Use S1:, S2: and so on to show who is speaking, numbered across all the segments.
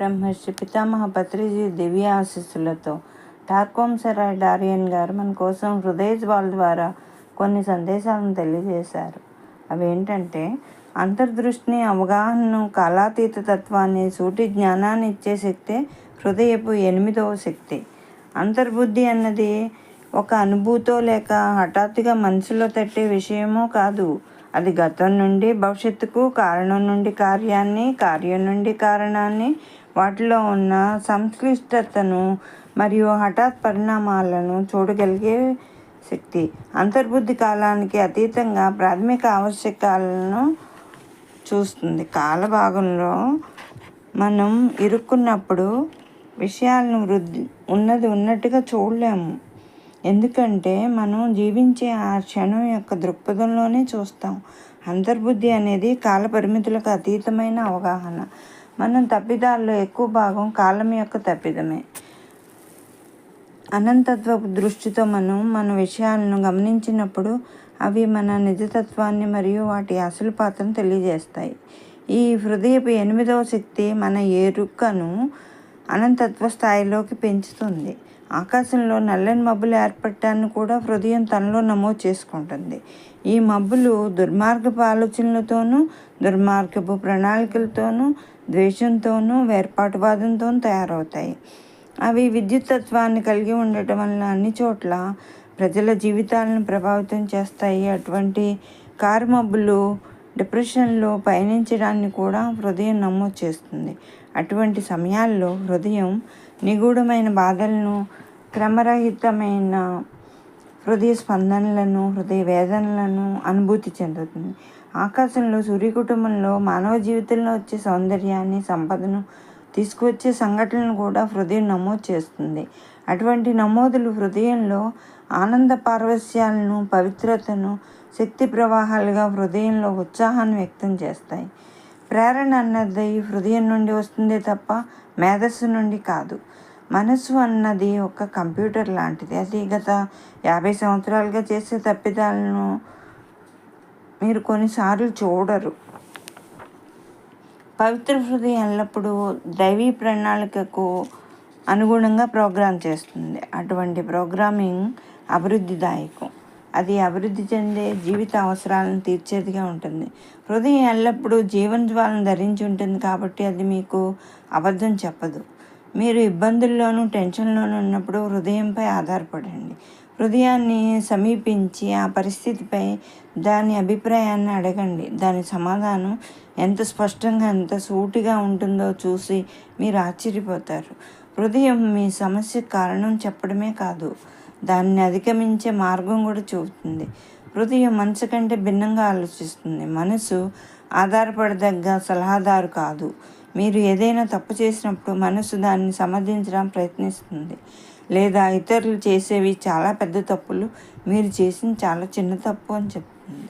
S1: బ్రహ్మర్షి పితామహ పత్రిజీ దివ్య ఆశీస్సులతో ఠార్కోంసరాయ్ డారియన్ గారు మన కోసం హృదయజ్వాల ద్వారా కొన్ని సందేశాలను తెలియజేశారు. అవేంటంటే అంతర్దృష్టిని అవగాహనను కాలాతీత తత్వాన్ని సూటి జ్ఞానాన్ని ఇచ్చే శక్తే హృదయపు ఎనిమిదవ శక్తి. అంతర్బుద్ధి అన్నది ఒక అనుభూతో లేక హఠాత్తుగా మనసులో తట్టే విషయమో కాదు. అది గతం నుండి భవిష్యత్తుకు కారణం నుండి కార్యాన్ని కార్యం నుండి కారణాన్ని వాటిలో ఉన్న సంక్లిష్టతను మరియు హఠాత్ పరిణామాలను చూడగలిగే శక్తి. అంతర్బుద్ధి కాలానికి అతీతంగా ప్రాథమిక ఆవశ్యకాలను చూస్తుంది. కాల భాగంలో మనం ఇరుక్కున్నప్పుడు విషయాలను వృద్ధి ఉన్నది ఉన్నట్టుగా చూడలేము. ఎందుకంటే మనం జీవించే ఆ క్షణం యొక్క దృక్పథంలోనే చూస్తాం. అంతర్బుద్ధి అనేది కాల పరిమితులకు అతీతమైన అవగాహన. మనం తప్పిదాల్లో ఎక్కువ భాగం కాలం యొక్క తప్పిదమే. అనంతత్వపు దృష్టితో మనం మన విషయాలను గమనించినప్పుడు అవి మన నిజతత్వాన్ని మరియు వాటి అసలు పాత్రను తెలియజేస్తాయి. ఈ హృదయపు ఎనిమిదవ శక్తి మన ఎరుకను అనంతత్వ స్థాయిలోకి పెంచుతుంది. ఆకాశంలో నల్లని మబ్బులు ఏర్పడటాన్ని కూడా హృదయం తనలో నమోదు చేసుకుంటుంది. ఈ మబ్బులు దుర్మార్గపు ఆలోచనలతోనూ దుర్మార్గపు ప్రణాళికలతోనూ ద్వేషంతోనూ వేర్పాటువాదంతోనూ తయారవుతాయి. అవి విద్యుత్ తత్వాన్ని కలిగి ఉండటం వలన అన్ని చోట్ల ప్రజల జీవితాలను ప్రభావితం చేస్తాయి. అటువంటి కారు మబ్బులు డిప్రెషన్లో పయనించడాన్ని కూడా హృదయం నమోదు చేస్తుంది. అటువంటి సమయాల్లో హృదయం నిగూఢమైన బాధలను క్రమరహితమైన హృదయ స్పందనలను హృదయ వేదనలను అనుభూతి చెందుతుంది. ఆకాశంలో సూర్య కుటుంబంలో మానవ జీవితంలో వచ్చే సౌందర్యాన్ని సంపదను తీసుకువచ్చే సంఘటనలు కూడా హృదయం నమోదు చేస్తుంది. అటువంటి నమోదులు హృదయంలో ఆనంద పారవస్యాలను పవిత్రతను శక్తి ప్రవాహాలుగా హృదయంలో ఉత్సాహాన్ని వ్యక్తం చేస్తాయి. ప్రేరణ అన్నది హృదయం నుండి వస్తుందే తప్ప మేధస్సు నుండి కాదు. మనసు అన్నది ఒక కంప్యూటర్ లాంటిది. అది గత యాభై సంవత్సరాలుగా చేసే తప్పిదాలను మీరు కొన్నిసార్లు చూడరు. పవిత్ర హృదయం ఎల్లప్పుడూ దైవీ ప్రణాళికకు అనుగుణంగా ప్రోగ్రామ్ చేస్తుంది. అటువంటి ప్రోగ్రామింగ్ అభివృద్ధిదాయకం. అది అభివృద్ధి చెందే జీవిత అవసరాలను తీర్చేదిగా ఉంటుంది. హృదయం ఎల్లప్పుడూ జీవన జ్వాలను ధరించి ఉంటుంది కాబట్టి అది మీకు అబద్ధం చెప్పదు. మీరు ఇబ్బందుల్లోనూ టెన్షన్లోనూ ఉన్నప్పుడు హృదయంపై ఆధారపడండి. హృదయాన్ని సమీపించి ఆ పరిస్థితిపై దాని అభిప్రాయాన్ని అడగండి. దాని సమాధానం ఎంత స్పష్టంగా ఎంత సూటిగా ఉంటుందో చూసి మీరు ఆశ్చర్యపోతారు. హృదయం మీ సమస్య కారణం చెప్పడమే కాదు దాన్ని అధిగమించే మార్గం కూడా చూపుతుంది. హృదయం మనసు కంటే భిన్నంగా ఆలోచిస్తుంది. మనసు ఆధారపడదగ్గ సలహాదారు కాదు. మీరు ఏదైనా తప్పు చేసినప్పుడు మనసు దాన్ని సమర్థించడం ప్రయత్నిస్తుంది. లేదా ఇతరులు చేసేవి చాలా పెద్ద తప్పులు మీరు చేసిన చాలా చిన్న తప్పు అని చెప్తుంది.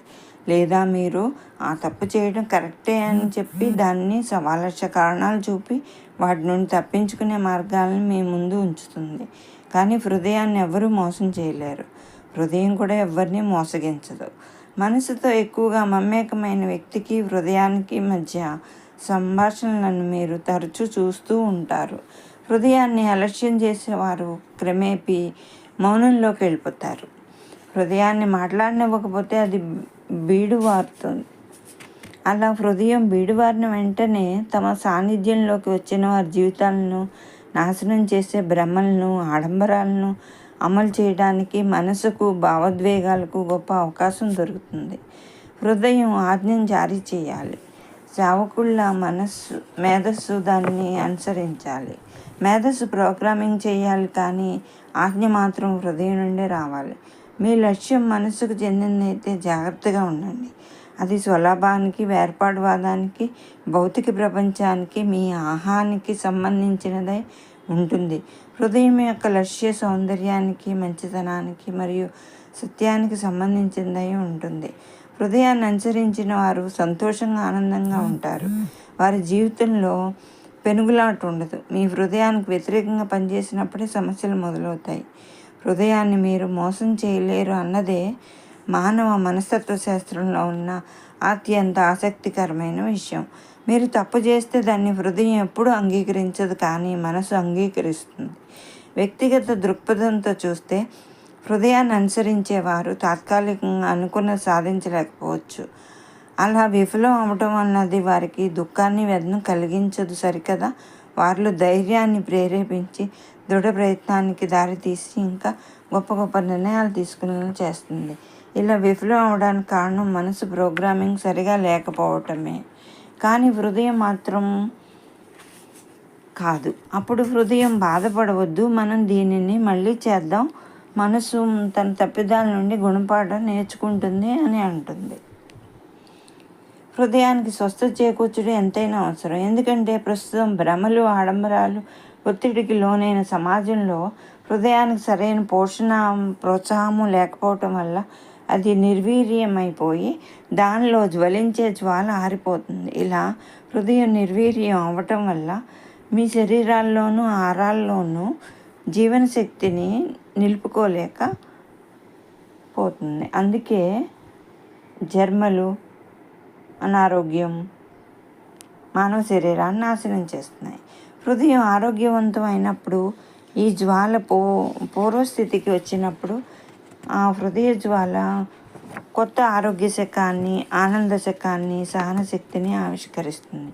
S1: లేదా మీరు ఆ తప్పు చేయడం కరెక్టే అని చెప్పి దాన్ని సవాలక్ష కారణాలు చూపి వాటి నుండి తప్పించుకునే మార్గాలను మీ ముందు ఉంచుతుంది. కానీ హృదయాన్ని ఎవరూ మోసం చేయలేరు. హృదయం కూడా ఎవరిని మోసగించదు. మనసుతో ఎక్కువగా మమేకమైన వ్యక్తికి హృదయానికి మధ్య సంభాషణలను మీరు తరచూ చూస్తూ ఉంటారు. హృదయాన్ని అలక్ష్యం చేసేవారు క్రమేపీ మౌనంలోకి వెళ్ళిపోతారు. హృదయాన్ని మాట్లాడనివ్వకపోతే అది బీడువారుతుంది. అలా హృదయం బీడువారిన వెంటనే తమ సాన్నిధ్యంలోకి వచ్చిన వారి జీవితాలను నాశనం చేసే భ్రమలను ఆడంబరాలను అమలు చేయడానికి మనసుకు భావోద్వేగాలకు గొప్ప అవకాశం దొరుకుతుంది. హృదయం ఆజ్ఞం జారీ చేయాలి. సేవకుళ్ళ మనస్సు మేధస్సు దాన్ని అనుసరించాలి. మేధస్సు ప్రోగ్రామింగ్ చేయాలి కానీ ఆజ్ఞ మాత్రం హృదయం నుండే రావాలి. మీ లక్ష్యం మనసుకు చెందినదైతే జాగ్రత్తగా ఉండండి. అది స్వలాభానికి వేర్పాటువాదానికి భౌతిక ప్రపంచానికి మీ ఆహానికి సంబంధించినదై ఉంటుంది. హృదయం యొక్క లక్ష్య సౌందర్యానికి మంచితనానికి మరియు సత్యానికి సంబంధించినదై ఉంటుంది. హృదయాన్ని అనుసరించిన వారు సంతోషంగా ఆనందంగా ఉంటారు. వారి జీవితంలో పెనుగులాట ఉండదు మీ హృదయానికి వ్యతిరేకంగా పనిచేసినప్పుడే సమస్యలు మొదలవుతాయి. హృదయాన్ని మీరు మోసం చేయలేరు అన్నదే మానవ మనస్తత్వ శాస్త్రంలో ఉన్న అత్యంత ఆసక్తికరమైన విషయం. మీరు తప్పు చేస్తే దాన్ని హృదయం ఎప్పుడూ అంగీకరించదు కానీ మనసు అంగీకరిస్తుంది. వ్యక్తిగత దృక్పథంతో చూస్తే హృదయాన్ని అనుసరించేవారు తాత్కాలికంగా అనుకున్న సాధించలేకపోవచ్చు. అలా విఫలం అవడం అన్నది వారికి దుఃఖాన్ని వ్యధను కలిగించదు సరికదా. వారిలో ధైర్యాన్ని ప్రేరేపించి దృఢ ప్రయత్నానికి దారితీసి ఇంకా గొప్ప గొప్ప నిర్ణయాలు తీసుకునేలా చేస్తుంది. ఇలా విఫలం అవడానికి కారణం మనసు ప్రోగ్రామింగ్ సరిగా లేకపోవటమే. కానీ హృదయం మాత్రం కాదు. అప్పుడు హృదయం బాధపడవద్దు. మనం దీనిని మళ్ళీ చేద్దాం. మనసు తన తప్పిదాల నుండి గుణపాఠం నేర్చుకుంటుంది అని అంటుంది. హృదయానికి స్వస్థ చేకూర్చడం ఎంతైనా అవసరం. ఎందుకంటే ప్రస్తుతం భ్రమలు ఆడంబరాలు ఒత్తిడికి లోనైన సమాజంలో హృదయానికి సరైన పోషణ ప్రోత్సాహము లేకపోవటం వల్ల అది నిర్వీర్యమైపోయి దానిలో జ్వలించే జ్వాల ఆరిపోతుంది. ఇలా హృదయం నిర్వీర్యం అవ్వటం వల్ల మీ శరీరాల్లోనూ ఆరాల్లోనూ జీవనశక్తిని నిలుపుకోలేక పోతుంది. అందుకే జర్మలు అనారోగ్యం మానవ శరీరాన్ని నాశనం చేస్తున్నాయి. హృదయం ఆరోగ్యవంతం అయినప్పుడు ఈ జ్వాల పూ పూర్వస్థితికి వచ్చినప్పుడు ఆ హృదయ జ్వాల కొత్త ఆరోగ్య శకాన్ని ఆనంద శకాన్ని సహనశక్తిని ఆవిష్కరిస్తుంది.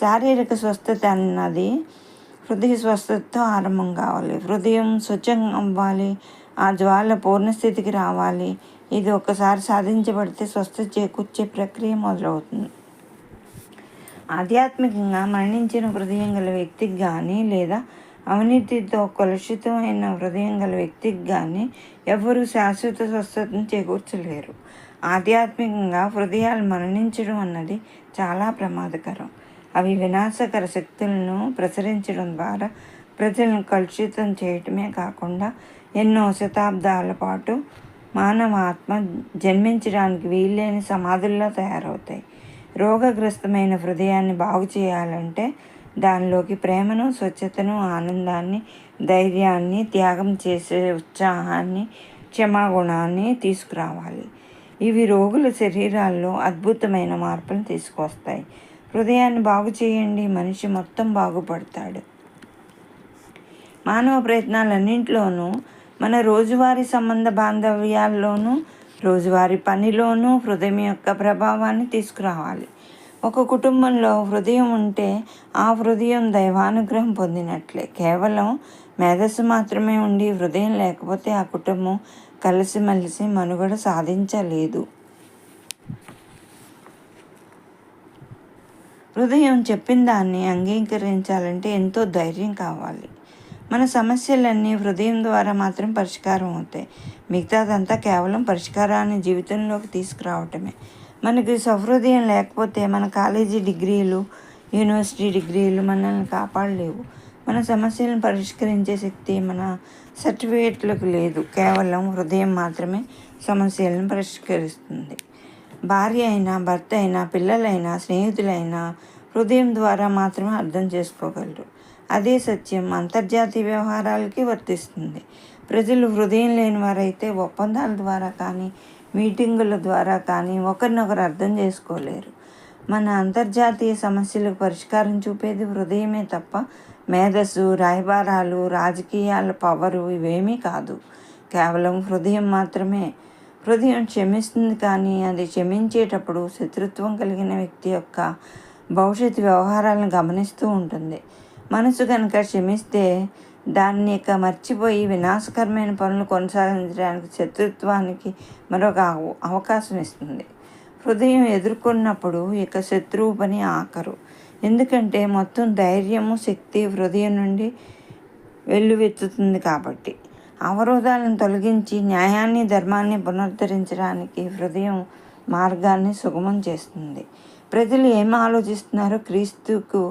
S1: శారీరక స్వస్థత అన్నది హృదయ స్వస్థతతో ఆరంభం కావాలి. హృదయం స్వచ్ఛంగా అవ్వాలి. ఆ జ్వాల పూర్ణస్థితికి రావాలి. ఇది ఒకసారి సాధించబడితే స్వస్థ చేకూర్చే ప్రక్రియ మొదలవుతుంది. ఆధ్యాత్మికంగా మరణించిన హృదయం గల వ్యక్తికి కానీ లేదా అవినీతితో కలుషితమైన హృదయం గల వ్యక్తికి కానీ ఎవరు శాశ్వత స్వస్థతను చేకూర్చలేరు. ఆధ్యాత్మికంగా హృదయాలు మరణించడం అన్నది చాలా ప్రమాదకరం. అవి వినాశకర శక్తులను ప్రసరించడం ద్వారా ప్రజలను కలుషితం చేయటమే కాకుండా ఎన్నో శతాబ్దాల పాటు మానవ ఆత్మ జన్మించడానికి వీల్లేని సమాధుల్లో తయారవుతాయి. రోగగ్రస్తమైన హృదయాన్ని బాగు చేయాలంటే దానిలోకి ప్రేమను స్వచ్ఛతను ఆనందాన్ని ధైర్యాన్ని త్యాగం చేసే ఉత్సాహాన్ని క్షమాగుణాన్ని తీసుకురావాలి. ఇవి రోగుల శరీరాల్లో అద్భుతమైన మార్పులు తీసుకొస్తాయి హృదయాన్ని బాగు చేయండి మనిషి మొత్తం బాగుపడతాడు. మానవ ప్రయత్నాలన్నింటిలోనూ మన రోజువారీ సంబంధ బాంధవ్యాల్లోనూ రోజువారీ పనిలోనూ హృదయం యొక్క ప్రభావాన్ని తీసుకురావాలి. ఒక కుటుంబంలో హృదయం ఉంటే ఆ హృదయం దైవానుగ్రహం పొందినట్లే. కేవలం మేధస్సు మాత్రమే ఉండి హృదయం లేకపోతే ఆ కుటుంబం కలిసిమెలిసి మనుగడ సాధించలేదు. హృదయం చెప్పిన దాన్ని అంగీకరించాలంటే ఎంతో ధైర్యం కావాలి. మన సమస్యలన్నీ హృదయం ద్వారా మాత్రం పరిష్కారం అవుతాయి. మిగతాదంతా కేవలం పరిష్కారాన్ని జీవితంలోకి తీసుకురావటమే. మనకి సహృదయం లేకపోతే మన కాలేజీ డిగ్రీలు యూనివర్సిటీ డిగ్రీలు మనల్ని కాపాడలేవు. మన సమస్యలను పరిష్కరించే శక్తి మన సర్టిఫికేట్లకు లేదు. కేవలం హృదయం మాత్రమే సమస్యలను పరిష్కరిస్తుంది. భార్య అయినా భర్త అయినా పిల్లలైనా స్నేహితులైనా హృదయం ద్వారా మాత్రమే అర్థం చేసుకోగలరు. అదే సత్యం అంతర్జాతీయ వ్యవహారాలకి వర్తిస్తుంది. ప్రజలు హృదయం లేని వారైతే ఒప్పందాల ద్వారా కానీ మీటింగుల ద్వారా కానీ ఒకరినొకరు అర్థం చేసుకోలేరు. మన అంతర్జాతీయ సమస్యలకు పరిష్కారం చూపేది హృదయమే తప్ప మేధస్సు రాయబారాలు రాజకీయాల పవరు ఇవేమీ కాదు. కేవలం హృదయం మాత్రమే. హృదయం క్షమిస్తుంది కానీ అది క్షమించేటప్పుడు శత్రుత్వం కలిగిన వ్యక్తి యొక్క భవిష్యత్ వ్యవహారాలను గమనిస్తూ ఉంటుంది. మనసు కనుక క్షమిస్తే దాన్ని ఇక మర్చిపోయి వినాశకరమైన పనులు కొనసాగించడానికి శత్రుత్వానికి మరొక అవకాశం ఇస్తుంది. హృదయం ఎదుర్కొన్నప్పుడు ఇక శత్రువు పని ఆకరు. ఎందుకంటే మొత్తం ధైర్యము శక్తి హృదయం నుండి వెల్లువెత్తుతుంది కాబట్టి. అవరోధాలను తొలగించి న్యాయాన్ని ధర్మాన్ని పునరుద్ధరించడానికి హృదయం మార్గాన్ని సుగమం చేస్తుంది. ప్రజలు ఏం ఆలోచిస్తున్నారో క్రీస్తుకు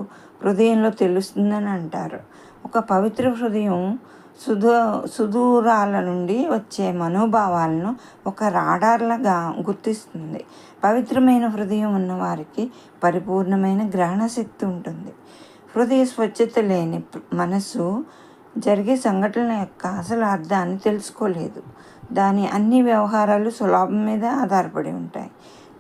S1: హృదయంలో తెలుస్తుందని అంటారు. ఒక పవిత్ర హృదయం సుదూ సుదూరాల నుండి వచ్చే మనోభావాలను ఒక రాడార్లాగా గుర్తిస్తుంది. పవిత్రమైన హృదయం ఉన్నవారికి పరిపూర్ణమైన గ్రహణ శక్తి ఉంటుంది. హృదయ స్వచ్ఛత లేని మనసు జరిగే సంఘటనల యొక్క అసలు అర్థాన్ని తెలుసుకోలేదు. దాని అన్ని వ్యవహారాలు సులభం మీద ఆధారపడి ఉంటాయి.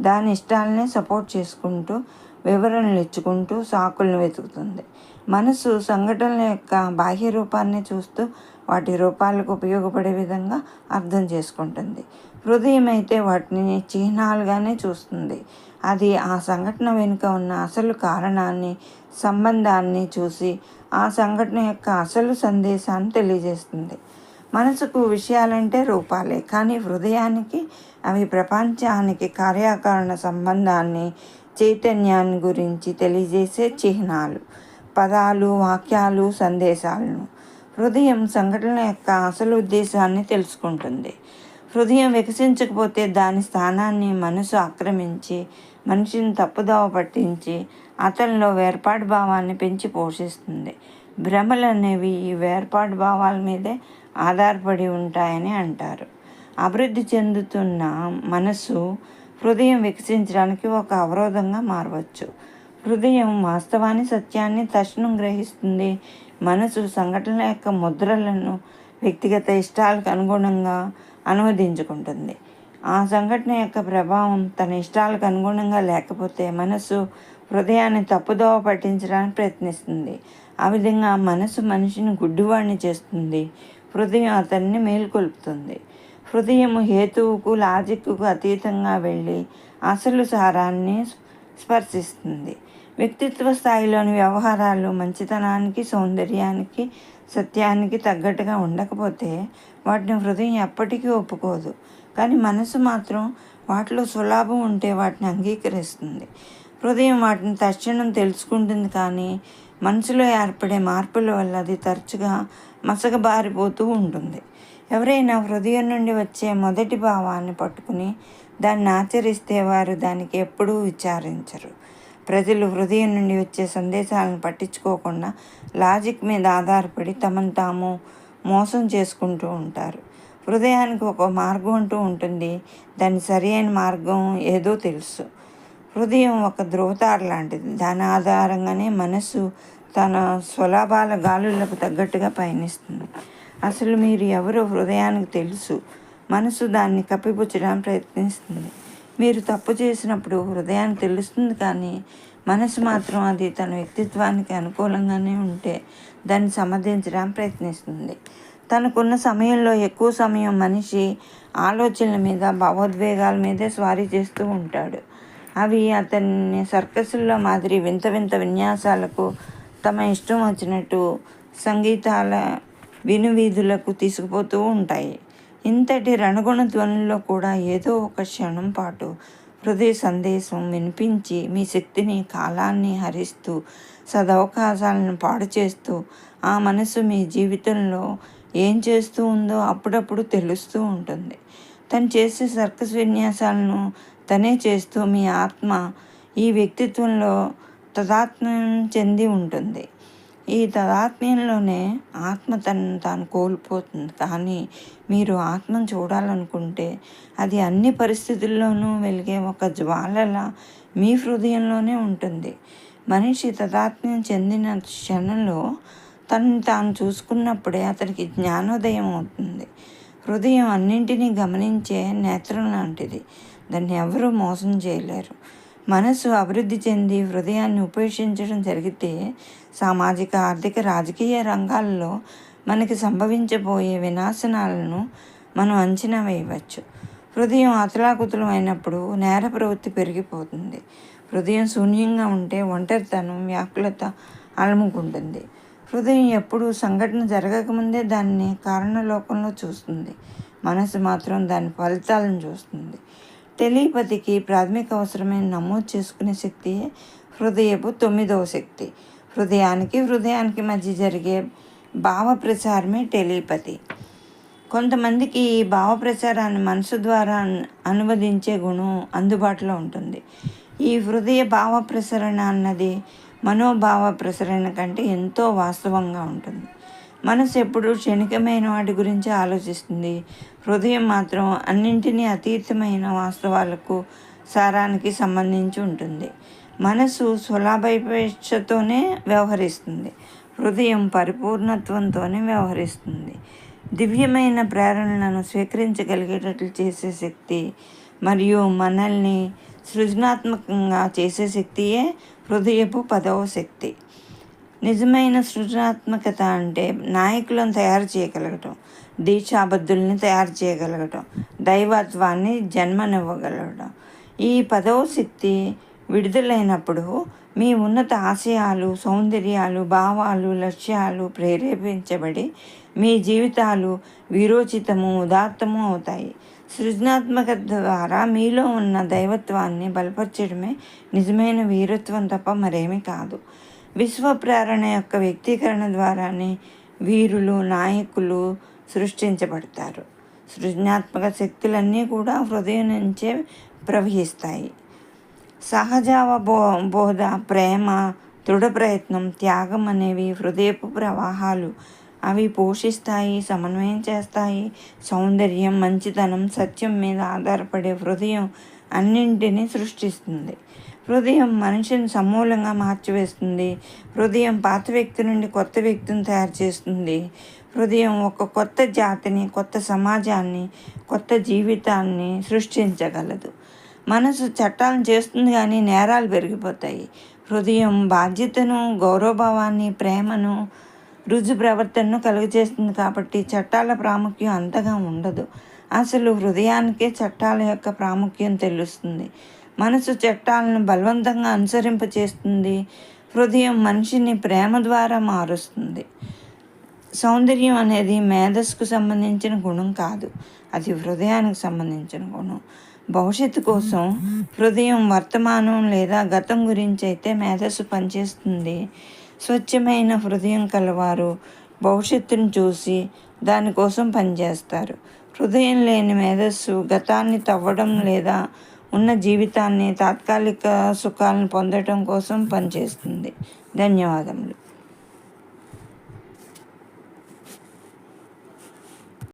S1: దాని ఇష్టాలనే సపోర్ట్ చేసుకుంటూ వివరణలు ఇచ్చుకుంటూ సాకులను వెతుకుతుంది. మనసు సంఘటనల యొక్క బాహ్య రూపాన్ని చూస్తూ వాటి రూపాలకు ఉపయోగపడే విధంగా అర్థం చేసుకుంటుంది. హృదయం అయితే వాటిని చిహ్నాలుగానే చూస్తుంది. అది ఆ సంఘటన వెనుక ఉన్న అసలు కారణాన్ని సంబంధాన్ని చూసి ఆ సంఘటన యొక్క అసలు సందేశాన్ని తెలియజేస్తుంది. మనసుకు విషయాలంటే రూపాలే కానీ హృదయానికి అవి ప్రపంచానికి కార్యాకరణ సంబంధాన్ని చైతన్యాన్ని గురించి తెలియజేసే చిహ్నాలు పదాలు వాక్యాలు సందేశాలను. హృదయం సంఘటన యొక్క అసలు ఉద్దేశాన్ని తెలుసుకుంటుంది. హృదయం వికసించకపోతే దాని స్థానాన్ని మనసు ఆక్రమించి మనిషిని తప్పుదోవ పట్టించి అతనిలో వేర్పాటు భావాన్ని పెంచి పోషిస్తుంది. భ్రమలు అనేవి ఈ వేర్పాటు భావాల మీదే ఆధారపడి ఉంటాయని అంటారు. అభివృద్ధి చెందుతున్న మనసు హృదయం వికసించడానికి ఒక అవరోధంగా మారవచ్చు. హృదయం వాస్తవాన్ని సత్యాన్ని తక్షణం గ్రహిస్తుంది. మనసు సంఘటనల యొక్క ముద్రలను వ్యక్తిగత ఇష్టాలకు అనుగుణంగా అనువదించుకుంటుంది. ఆ సంఘటన యొక్క ప్రభావం తన ఇష్టాలకు అనుగుణంగా లేకపోతే మనసు హృదయాన్ని తప్పుదోవ పట్టించడానికి ప్రయత్నిస్తుంది. ఆ విధంగా మనసు మనిషిని గుడ్డివాడిని చేస్తుంది. హృదయం అతన్ని మేలుకొల్పుతుంది. హృదయం హేతువుకు లాజిక్కు అతీతంగా వెళ్ళి అసలు సారాన్ని స్పర్శిస్తుంది. వ్యక్తిత్వ స్థాయిలోని వ్యవహారాలు మంచితనానికి సౌందర్యానికి సత్యానికి తగ్గట్టుగా ఉండకపోతే వాటిని హృదయం ఎప్పటికీ ఒప్పుకోదు. కానీ మనసు మాత్రం వాటిలో సులాభం ఉంటే వాటిని అంగీకరిస్తుంది. హృదయం వాటిని తక్షణం తెలుసుకుంటుంది కానీ మనసులో ఏర్పడే మార్పుల వల్ల అది తరచుగా మసకబారిపోతూ ఉంటుంది. ఎవరైనా హృదయం నుండి వచ్చే మొదటి భావాన్ని పట్టుకుని దాన్ని ఆచరిస్తే వారు దానికి ఎప్పుడూ విచారించరు. ప్రజలు హృదయం నుండి వచ్చే సందేశాలను పట్టించుకోకుండా లాజిక్ మీద ఆధారపడి తమను తాము మోసం చేసుకుంటూ ఉంటారు. హృదయానికి ఒక మార్గం అంటూ ఉంటుంది. దాని సరైన మార్గం ఏదో తెలుసు. హృదయం ఒక ధృవతార లాంటిది. దాని ఆధారంగానే మనసు తన స్వలాభాల గాలులకు తగ్గట్టుగా పయనిస్తుంది. అసలు మీరు ఎవరో హృదయానికి తెలుసు. మనసు దాన్ని కప్పిపుచ్చడానికి ప్రయత్నిస్తుంది. మీరు తప్పు చేసినప్పుడు హృదయానికి తెలుస్తుంది కానీ మనసు మాత్రం అది తన వ్యక్తిత్వానికి అనుకూలంగానే ఉంటే దాన్ని సమర్థించడానికి ప్రయత్నిస్తుంది. తనకున్న సమయంలో ఎక్కువ సమయం మనిషి ఆలోచనల మీద భావోద్వేగాల మీదే స్వారీ చేస్తూ ఉంటాడు. అవి అతన్ని సర్కస్లో మాదిరి వింత వింత విన్యాసాలకు తమ ఇష్టం వచ్చినట్టు సంగీతాల వినువీధులకు తీసుకుపోతూ ఉంటాయి. ఇంతటి రణగుణ ధ్వనుల్లో కూడా ఏదో ఒక క్షణం పాటు హృదయ సందేశం వినిపించి మీ శక్తిని కాలాన్ని హరిస్తూ సదవకాశాలను పాడు చేస్తూ ఆ మనసు మీ జీవితంలో ఏం చేస్తూ ఉందో అప్పుడప్పుడు తెలుస్తూ ఉంటుంది. తను చేసే సర్కస్ విన్యాసాలను తనే చేస్తూ మీ ఆత్మ ఈ వ్యక్తిత్వంలో తదాత్మ్యం చెంది ఉంటుంది. ఈ తదాత్మ్యంలోనే ఆత్మ తనను తాను కోల్పోతుంది. కానీ మీరు ఆత్మను చూడాలనుకుంటే అది అన్ని పరిస్థితుల్లోనూ వెలిగే ఒక జ్వాలలా మీ హృదయంలోనే ఉంటుంది. మనిషి తదాత్మ్యం చెందిన క్షణంలో తనని తాను చూసుకున్నప్పుడే అతనికి జ్ఞానోదయం అవుతుంది. హృదయం అన్నింటినీ గమనించే నేత్రం లాంటిది. దాన్ని ఎవరూ మోసం చేయలేరు. మనసు అభివృద్ధి చెంది హృదయాన్ని ఉపేక్షించడం జరిగితే సామాజిక ఆర్థిక రాజకీయ రంగాల్లో మనకి సంభవించబోయే వినాశనాలను మనం అంచనా వేయవచ్చు. హృదయం అతలాకుతలం అయినప్పుడు నేర ప్రవృత్తి పెరిగిపోతుంది. హృదయం శూన్యంగా ఉంటే ఒంటరితనం వ్యాకులత అలముకుంటుంది. హృదయం ఎప్పుడు సంఘటన జరగకముందే దాన్ని కారణలోకంలో చూస్తుంది. మనసు మాత్రం దాని ఫలితాలను చూస్తుంది. టెలిపతికి ప్రాథమిక అవసరమైన నమోదు చేసుకునే శక్తి హృదయపు తొమ్మిదవ శక్తి. హృదయానికి హృదయానికి మధ్య జరిగే భావ ప్రచారమే టెలిపతి. కొంతమందికి ఈ భావ ప్రచారాన్ని మనసు ద్వారా అనువదించే గుణం అందుబాటులో ఉంటుంది. ఈ హృదయ భావ ప్రసరణ అన్నది మనోభావ ప్రసరణ కంటే ఎంతో వాస్తవంగా ఉంటుంది. మనసు ఎప్పుడు క్షణికమైన వాటి గురించి ఆలోచిస్తుంది. హృదయం మాత్రం అన్నింటినీ అతీతమైన వాస్తవాలకు సారానికి సంబంధించి ఉంటుంది. మనసు స్వలాభాపేక్షతోనే వ్యవహరిస్తుంది. హృదయం పరిపూర్ణత్వంతోనే వ్యవహరిస్తుంది. దివ్యమైన ప్రేరణలను స్వీకరించగలిగేటట్లు చేసే శక్తి మరియు మనల్ని సృజనాత్మకంగా చేసే శక్తియే హృదయపు పదవ శక్తి. నిజమైన సృజనాత్మకత అంటే నాయకులను తయారు చేయగలగటం దీక్షాబద్ధుల్ని తయారు చేయగలగటం దైవత్వాన్ని జన్మనివ్వగలగటం. ఈ పదవ శక్తి విడుదలైనప్పుడు మీ ఉన్నత ఆశయాలు సౌందర్యాలు భావాలు లక్ష్యాలు ప్రేరేపించబడి మీ జీవితాలు విరోచితము ఉదాత్తము అవుతాయి. సృజనాత్మకత ద్వారా మీలో ఉన్న దైవత్వాన్ని బలపరచడమే నిజమైన వీరత్వం తప్ప మరేమీ కాదు. విశ్వ ప్రేరణ యొక్క వ్యక్తీకరణ ద్వారానే వీరులు నాయకులు సృష్టించబడతారు. సృజనాత్మక శక్తులన్నీ కూడా హృదయం నుంచే ప్రవహిస్తాయి. సహజావ బో బోధ ప్రేమ దృఢ ప్రయత్నం త్యాగం అనేవి హృదయపు ప్రవాహాలు. అవి పోషిస్తాయి సమన్వయం చేస్తాయి. సౌందర్యం మంచితనం సత్యం మీద ఆధారపడే హృదయం అన్నింటినీ సృష్టిస్తుంది. హృదయం మనిషిని సమూలంగా మార్చివేస్తుంది. హృదయం పాత వ్యక్తి నుండి కొత్త వ్యక్తిని తయారు చేస్తుంది. హృదయం ఒక కొత్త జాతిని కొత్త సమాజాన్ని కొత్త జీవితాన్ని సృష్టించగలదు. మనసు చట్టాలను చేస్తుంది కానీ నేరాలు పెరిగిపోతాయి. హృదయం బాధ్యతను గౌరవభావాన్ని ప్రేమను రుజు ప్రవర్తనను కలుగజేస్తుంది కాబట్టి చట్టాల ప్రాముఖ్యం అంతగా ఉండదు. అసలు హృదయానికే చట్టాల యొక్క ప్రాముఖ్యం తెలుస్తుంది. మనసు చట్టాలను బలవంతంగా అనుసరింపచేస్తుంది. హృదయం మనిషిని ప్రేమ ద్వారా మారుస్తుంది. సౌందర్యం అనేది మేధస్సుకు సంబంధించిన గుణం కాదు. అది హృదయానికి సంబంధించిన గుణం. భవిష్యత్తు కోసం హృదయం వర్తమానం లేదా గతం గురించి అయితే మేధస్సు పనిచేస్తుంది. స్వచ్ఛమైన హృదయం కలవారు భవిష్యత్తును చూసి దానికోసం పనిచేస్తారు. హృదయం లేని మేధస్సు గతాన్ని తవ్వడం లేదా ఉన్న జీవితాన్ని తాత్కాలిక సుఖాలను పొందడం కోసం పనిచేస్తుంది. ధన్యవాదములు.